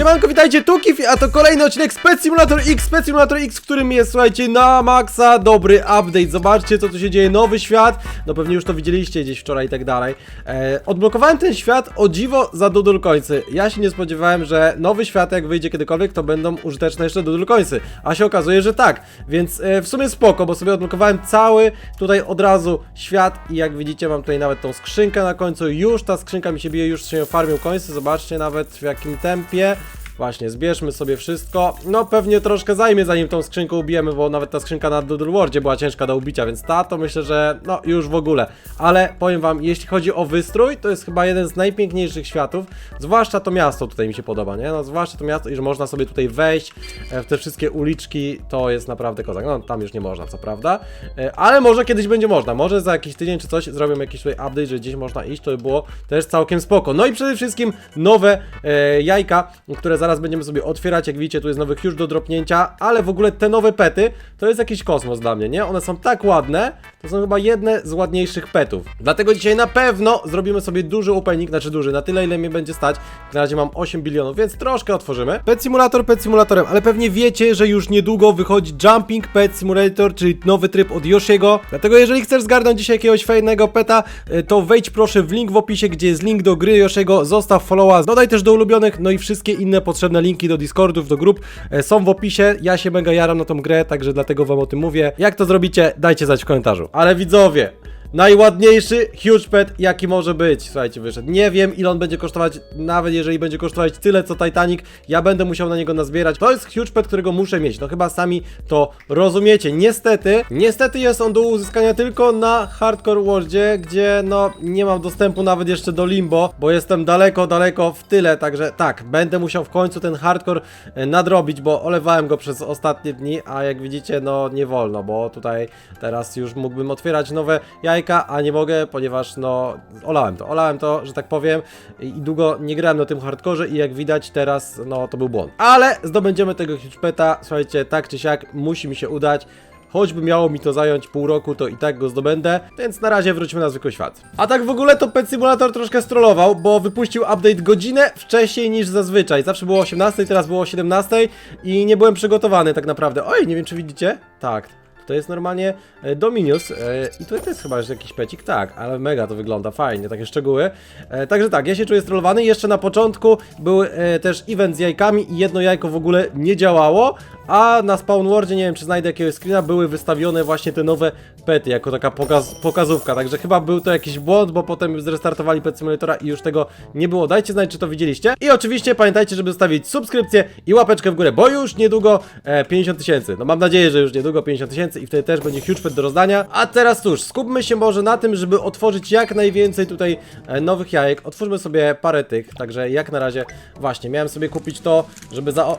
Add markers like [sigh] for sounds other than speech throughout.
Siemanko, witajcie, tu Kifi, a to kolejny odcinek Spec Simulator X, Spec Simulator X, w którym jest, słuchajcie, na maksa dobry update. Zobaczcie, co tu się dzieje, nowy świat, no pewnie już to widzieliście gdzieś wczoraj i tak dalej. E, odblokowałem ten świat, o dziwo, za Coinsy. Ja się nie spodziewałem, że nowy świat, jak wyjdzie kiedykolwiek, to będą użyteczne jeszcze Coinsy, a się okazuje, że tak. Więc e, w sumie spoko, bo sobie odblokowałem cały tutaj od razu świat i jak widzicie, mam tutaj nawet tą skrzynkę na końcu, już ta skrzynka mi się bije, już się farmią coinsy, zobaczcie nawet w jakim tempie. Właśnie, zbierzmy sobie wszystko. No pewnie troszkę zajmie zanim tą skrzynkę ubijemy, bo nawet ta skrzynka na Doodle Worldzie była ciężka do ubicia, więc ta to myślę, że no już w ogóle. Ale powiem wam, jeśli chodzi o wystrój, to jest chyba jeden z najpiękniejszych światów. Zwłaszcza to miasto tutaj mi się podoba, nie? No zwłaszcza to miasto i że można sobie tutaj wejść e, w te wszystkie uliczki, to jest naprawdę kozak. No tam już nie można, co prawda. E, Ale może kiedyś będzie można. Może za jakiś tydzień czy coś zrobią jakiś tutaj update, że gdzieś można iść, to by było też całkiem spoko. No i przede wszystkim nowe e, jajka, które zaraz będziemy sobie otwierać. Jak widzicie, tu jest nowy huge do dropnięcia, ale w ogóle te nowe pety to jest jakiś kosmos dla mnie, nie? One są tak ładne, to są chyba jedne z ładniejszych petów. Dlatego dzisiaj na pewno zrobimy sobie duży opening, znaczy duży, na tyle ile mnie będzie stać. Na razie mam 8 bilionów, więc troszkę otworzymy. Pet Simulator pet simulatorem, ale pewnie wiecie, że już niedługo wychodzi Jumping Pet Simulator, czyli nowy tryb od Yoshiego. Dlatego jeżeli chcesz zgarnąć dzisiaj jakiegoś fajnego peta, y, to wejdź proszę w link w opisie, gdzie jest link do gry Yoshiego, zostaw followa, dodaj też do ulubionych, no i wszystkie inne potrzebne linki do Discordów, do grup e, są w opisie. Ja się mega jaram na tą grę, także dlatego wam o tym mówię. Jak to zrobicie, dajcie znać w komentarzu. Ale widzowie, Najładniejszy huge pet, jaki może być. Słuchajcie, wyszedł. Nie wiem, ile on będzie kosztować, nawet jeżeli będzie kosztować tyle co Titanic, ja będę musiał na niego nazbierać. To jest huge pet, którego muszę mieć. No chyba sami to rozumiecie. Niestety, niestety jest on do uzyskania tylko na Hardcore Worldzie, gdzie no nie mam dostępu nawet jeszcze do Limbo, bo jestem daleko, daleko w tyle, także tak, będę musiał w końcu ten hardcore e, nadrobić, bo olewałem go przez ostatnie dni, a jak widzicie, no nie wolno, bo tutaj teraz już mógłbym otwierać nowe a nie mogę, ponieważ no olałem to, olałem to, że tak powiem i długo nie grałem na tym hardkorze i jak widać teraz, no to był błąd. Ale zdobędziemy tego huge peta, słuchajcie, tak czy siak musi mi się udać. Choćby miało mi to zająć pół roku, to i tak go zdobędę, więc na razie wróćmy na zwykły świat. A tak w ogóle to Pet Simulator troszkę strollował, bo wypuścił update godzinę wcześniej niż zazwyczaj. Zawsze było o 18, teraz było o 17 i nie byłem przygotowany tak naprawdę. Oj, nie wiem czy widzicie? Tak. To jest normalnie e, Dominus e, i to jest chyba jeszcze jakiś pecik, tak, ale mega to wygląda, fajnie, takie szczegóły. E, także tak, ja się czuję strollowany. Jeszcze na początku był też event z jajkami i jedno jajko w ogóle nie działało, a na Spawn Worldzie, nie wiem czy znajdę jakiegoś screena, były wystawione właśnie te nowe pety jako taka pokaz pokazówka, także chyba był to jakiś błąd, bo potem zrestartowali Pet Simulatora i już tego nie było. Dajcie znać, czy to widzieliście. I oczywiście pamiętajcie, żeby zostawić subskrypcję i łapeczkę w górę, bo już niedługo e, 50 tysięcy. No mam nadzieję, że już niedługo 50 tysięcy i wtedy też będzie huge pet do rozdania. A teraz cóż, skupmy się może na tym, żeby otworzyć jak najwięcej tutaj e, nowych jajek. Otwórzmy sobie parę tych, także jak na razie właśnie, miałem sobie kupić to, żeby za...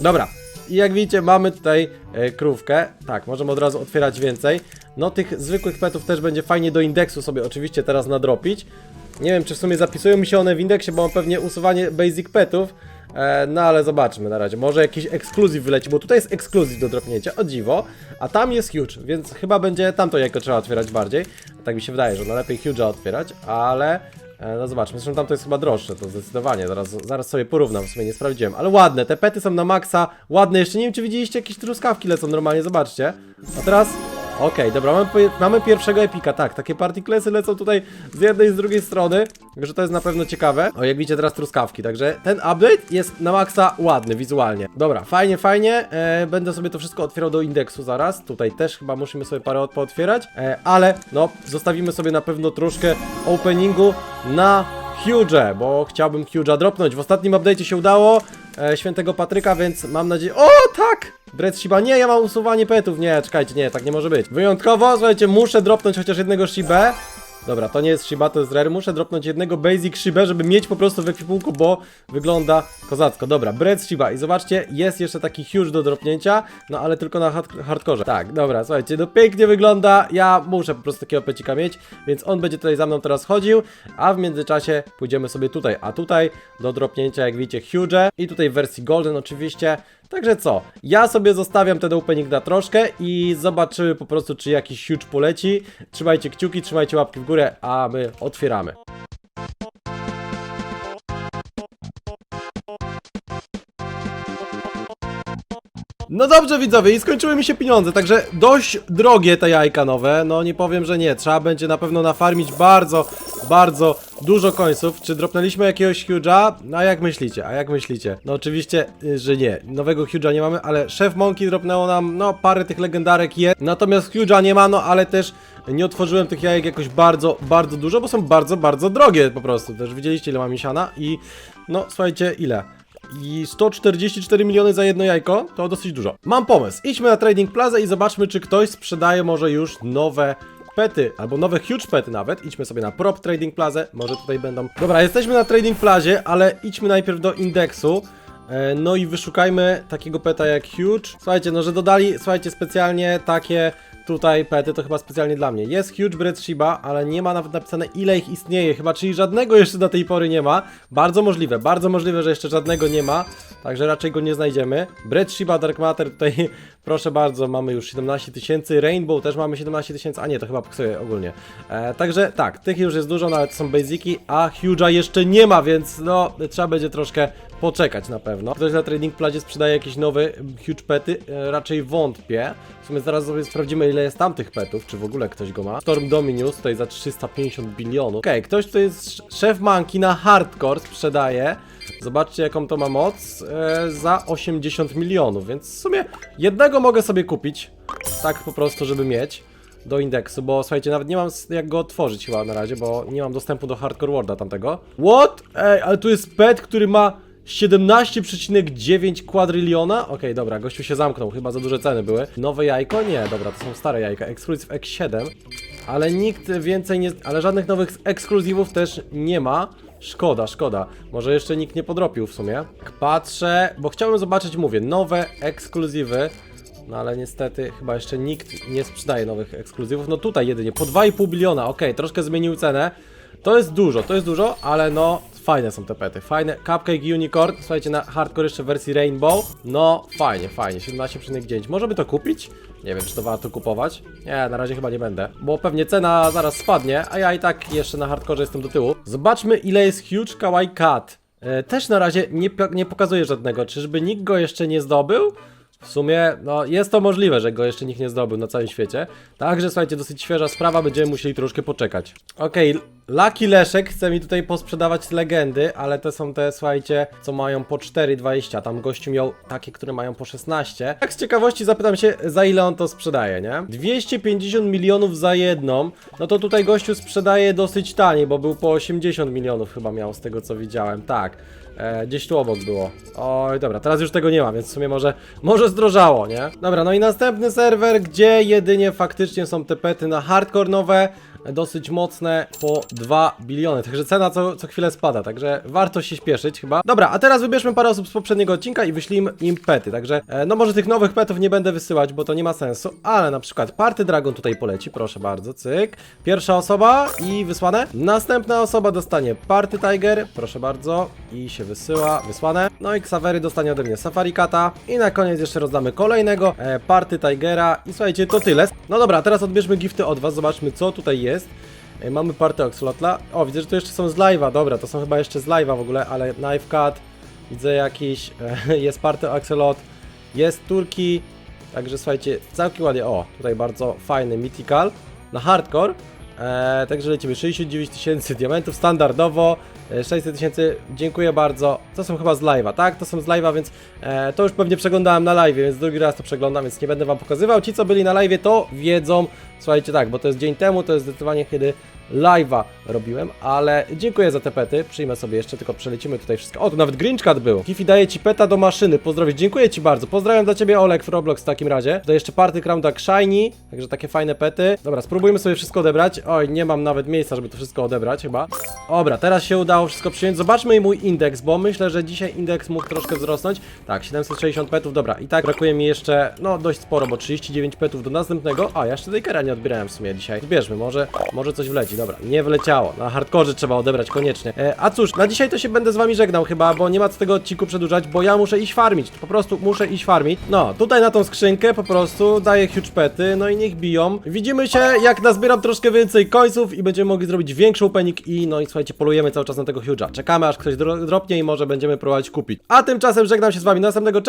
Dobra, i jak widzicie, mamy tutaj e, krówkę. Tak, możemy od razu otwierać więcej. No, tych zwykłych petów też będzie fajnie do indeksu sobie oczywiście teraz nadrobić. Nie wiem, czy w sumie zapisują mi się one w indeksie, bo mam pewnie usuwanie basic petów. E, no ale zobaczmy na razie. Może jakiś ekskluzyw wyleci, bo tutaj jest ekskluzyw do dropnięcia, o dziwo. A tam jest huge, więc chyba będzie tamto jajko trzeba otwierać bardziej. Tak mi się wydaje, że no lepiej huge'a otwierać, ale... E, No zobaczmy, zresztą tam to jest chyba droższe, to zdecydowanie, zaraz, zaraz sobie porównam, w sumie nie sprawdziłem, ale ładne, te pety są na maksa, ładne, jeszcze nie wiem czy widzieliście, jakieś truskawki lecą normalnie, zobaczcie. A teraz, okej, dobra, mamy, mamy pierwszego epika, tak, takie partyklesy lecą tutaj z jednej i z drugiej strony, także to jest na pewno ciekawe. O, jak widzicie teraz truskawki, także ten update jest na maksa ładny wizualnie. Dobra, fajnie, fajnie, e, będę sobie to wszystko otwierał do indeksu zaraz, tutaj też chyba musimy sobie parę pootwierać, e, ale no, zostawimy sobie na pewno troszkę openingu na Huge, bo chciałbym Huge'a dropnąć. W ostatnim update'cie się udało, e, świętego Patryka, więc mam nadzieję... O, tak! Brett Shiba, nie, ja mam usuwanie petów, nie, czekajcie, nie, tak nie może być. Wyjątkowo, słuchajcie, muszę dropnąć chociaż jednego Shibę. Dobra, to nie jest Shiba, to jest Rare. Muszę dropnąć jednego Basic Shibę, żeby mieć po prostu w ekwipunku, bo wygląda kozacko. Dobra, Bread Shiba i zobaczcie, jest jeszcze taki huge do dropnięcia, no ale tylko na hard hardkorze. Tak, dobra, słuchajcie, no pięknie wygląda. Ja muszę po prostu takiego pecika mieć, więc on będzie tutaj za mną teraz chodził, a w międzyczasie pójdziemy sobie tutaj, a tutaj do dropnięcia, jak widzicie, huge i tutaj w wersji golden oczywiście. Także co, ja sobie zostawiam ten opening na troszkę i zobaczymy po prostu, czy jakiś huge poleci. Trzymajcie kciuki, trzymajcie łapki w górę, a my otwieramy. No dobrze widzowie, i skończyły mi się pieniądze, także dość drogie te jajka nowe, no nie powiem, że nie, trzeba będzie na pewno nafarmić bardzo, bardzo dużo końców. Czy dropnęliśmy jakiegoś huge'a? No a jak myślicie, a jak myślicie? No oczywiście, y, że nie, nowego huge'a nie mamy, ale Chef Monkey dropnęło nam, no parę tych legendarek jest, natomiast huge'a nie ma, no ale też nie otworzyłem tych jajek jakoś bardzo, bardzo dużo, bo są bardzo, bardzo drogie po prostu, też widzieliście ile mam siana i no słuchajcie, ile? I 144 miliony za jedno jajko to dosyć dużo. Mam pomysł. Idźmy na Trading Plaza i zobaczmy, czy ktoś sprzedaje może już nowe pety, albo nowe huge pety nawet. Idźmy sobie na Prop Trading Plaza, może tutaj będą. Dobra, jesteśmy na Trading Plazie, ale idźmy najpierw do indeksu. E, No i wyszukajmy takiego peta jak Huge. Słuchajcie, no że dodali, słuchajcie, specjalnie takie tutaj pety, to chyba specjalnie dla mnie. Jest Huge Bread Shiba, ale nie ma nawet napisane ile ich istnieje, chyba czyli żadnego jeszcze do tej pory nie ma. Bardzo możliwe, bardzo możliwe, że jeszcze żadnego nie ma, także raczej go nie znajdziemy. Bread Shiba Dark Matter tutaj, [laughs] proszę bardzo, mamy już 17 tysięcy, Rainbow też mamy 17 tysięcy, a nie, to chyba psuję ogólnie. E, także tak, tych już jest dużo, nawet są basiki, a Huge'a jeszcze nie ma, więc no, trzeba będzie troszkę poczekać na pewno. Ktoś na Trading Plazie sprzedaje jakieś nowe huge pety? E, raczej wątpię. W sumie zaraz sobie sprawdzimy ile jest tamtych petów, czy w ogóle ktoś go ma. Storm Dominus tutaj za 350 bilionów. Okej, ktoś tutaj jest sz- szef Monkey na hardcore sprzedaje. Zobaczcie jaką to ma moc. E, za 80 milionów, więc w sumie jednego mogę sobie kupić. Tak po prostu, żeby mieć do indeksu, bo słuchajcie, nawet nie mam jak go otworzyć chyba na razie, bo nie mam dostępu do Hardcore Worlda tamtego. What? Ej, ale tu jest pet, który ma 17,9 kwadryliona? Okej, dobra, gościu się zamknął, chyba za duże ceny były. Nowe jajko? Nie, dobra, to są stare jajka. Exclusive X7. Ale nikt więcej nie... Ale żadnych nowych ekskluzywów też nie ma. Szkoda, szkoda. Może jeszcze nikt nie podropił w sumie. Jak patrzę, bo chciałbym zobaczyć, mówię, nowe ekskluzywy. No ale niestety chyba jeszcze nikt nie sprzedaje nowych ekskluzywów. No tutaj jedynie po 2,5 biliona. Okej, troszkę zmienił cenę. To jest dużo, to jest dużo, ale no fajne są te pety. Fajne. Cupcake Unicorn. Słuchajcie, na hardcore jeszcze w wersji Rainbow. No fajnie, fajnie. 17,9. Może by to kupić? Nie wiem, czy to warto kupować. Nie, na razie chyba nie będę, bo pewnie cena zaraz spadnie, a ja i tak jeszcze na hardcore jestem do tyłu. Zobaczmy ile jest Huge Kawaii Cat. E, też na razie nie, nie pokazuje żadnego. Czyżby nikt go jeszcze nie zdobył? W sumie, no jest to możliwe, że go jeszcze nikt nie zdobył na całym świecie. Także słuchajcie, dosyć świeża sprawa, będziemy musieli troszkę poczekać. Okej, Lucky Leszek chce mi tutaj posprzedawać legendy, ale te są te, słuchajcie, co mają po 4,20. Tam gościu miał takie, które mają po 16. Tak z ciekawości zapytam się, za ile on to sprzedaje, nie? 250 milionów za jedną. No to tutaj gościu sprzedaje dosyć taniej, bo był po 80 milionów chyba miał z tego co widziałem. Tak. E, gdzieś tu obok było. Oj, dobra, teraz już tego nie ma, więc w sumie może, może zdrożało, nie? Dobra, no i następny serwer, gdzie jedynie faktycznie są te pety na hardcore nowe, dosyć mocne, po 2 biliony. Także cena co, co chwilę spada, także warto się śpieszyć chyba. Dobra, a teraz wybierzmy parę osób z poprzedniego odcinka i wyślijmy im pety. Także, e, no może tych nowych petów nie będę wysyłać, bo to nie ma sensu, ale na przykład Party Dragon tutaj poleci, proszę bardzo, cyk. Pierwsza osoba i wysłane. Następna osoba dostanie Party Tiger, proszę bardzo, i się wysyła, wysłane. No i Xavery dostanie ode mnie Safari Kata. I na koniec jeszcze rozdamy kolejnego e, Party Tigera. I słuchajcie, to tyle. No dobra, teraz odbierzmy gifty od was, zobaczmy co tutaj jest. E, Mamy party Oxlotla. O, widzę, że to jeszcze są z live'a. Dobra, to są chyba jeszcze z live'a w ogóle, ale Knife Cut. Widzę jakiś. E, [laughs] jest party Axolot. Jest Turki. Także słuchajcie, całkiem ładnie. O, tutaj bardzo fajny Mythical na hardcore. E, także lecimy 69 tysięcy diamentów standardowo. E, 600 tysięcy, dziękuję bardzo. To są chyba z live'a, tak? To są z live'a, więc e, to już pewnie przeglądałem na live, więc drugi raz to przeglądam, więc nie będę wam pokazywał. Ci, co byli na live, to wiedzą. Słuchajcie, tak, bo to jest dzień temu, to jest zdecydowanie kiedy live'a robiłem, ale dziękuję za te pety. Przyjmę sobie jeszcze, tylko przelecimy tutaj wszystko. O, tu nawet Grinchcat był. Kifi daje ci peta do maszyny. Pozdrowić. Dziękuję ci bardzo. Pozdrawiam dla ciebie Olek w Roblox w takim razie. Tutaj jeszcze Party Crown Duck Shiny, także takie fajne pety. Dobra, spróbujmy sobie wszystko odebrać. Oj, nie mam nawet miejsca, żeby to wszystko odebrać chyba. Dobra, teraz się udało wszystko przyjąć. Zobaczmy mój indeks, bo myślę, że dzisiaj indeks mógł troszkę wzrosnąć. Tak, 760 petów, dobra. I tak brakuje mi jeszcze, no dość sporo, bo 39 petów do następnego. A, ja jeszcze Dakera nie odbierałem w sumie dzisiaj. Zbierzmy, może, może coś wleci. Dobra, nie wleciało. Na hardkorze trzeba odebrać koniecznie. E, a cóż, na dzisiaj to się będę z wami żegnał chyba, bo nie ma co tego odcinku przedłużać, bo ja muszę iść farmić. Po prostu muszę iść farmić. No, tutaj na tą skrzynkę po prostu daję huge pety, no i niech biją. Widzimy się, jak nazbieram troszkę więcej końców i będziemy mogli zrobić większą penik i no i słuchajcie, polujemy cały czas na tego huge'a. Czekamy aż ktoś dro dropnie i może będziemy próbować kupić. A tymczasem żegnam się z wami. Następnego, cześć!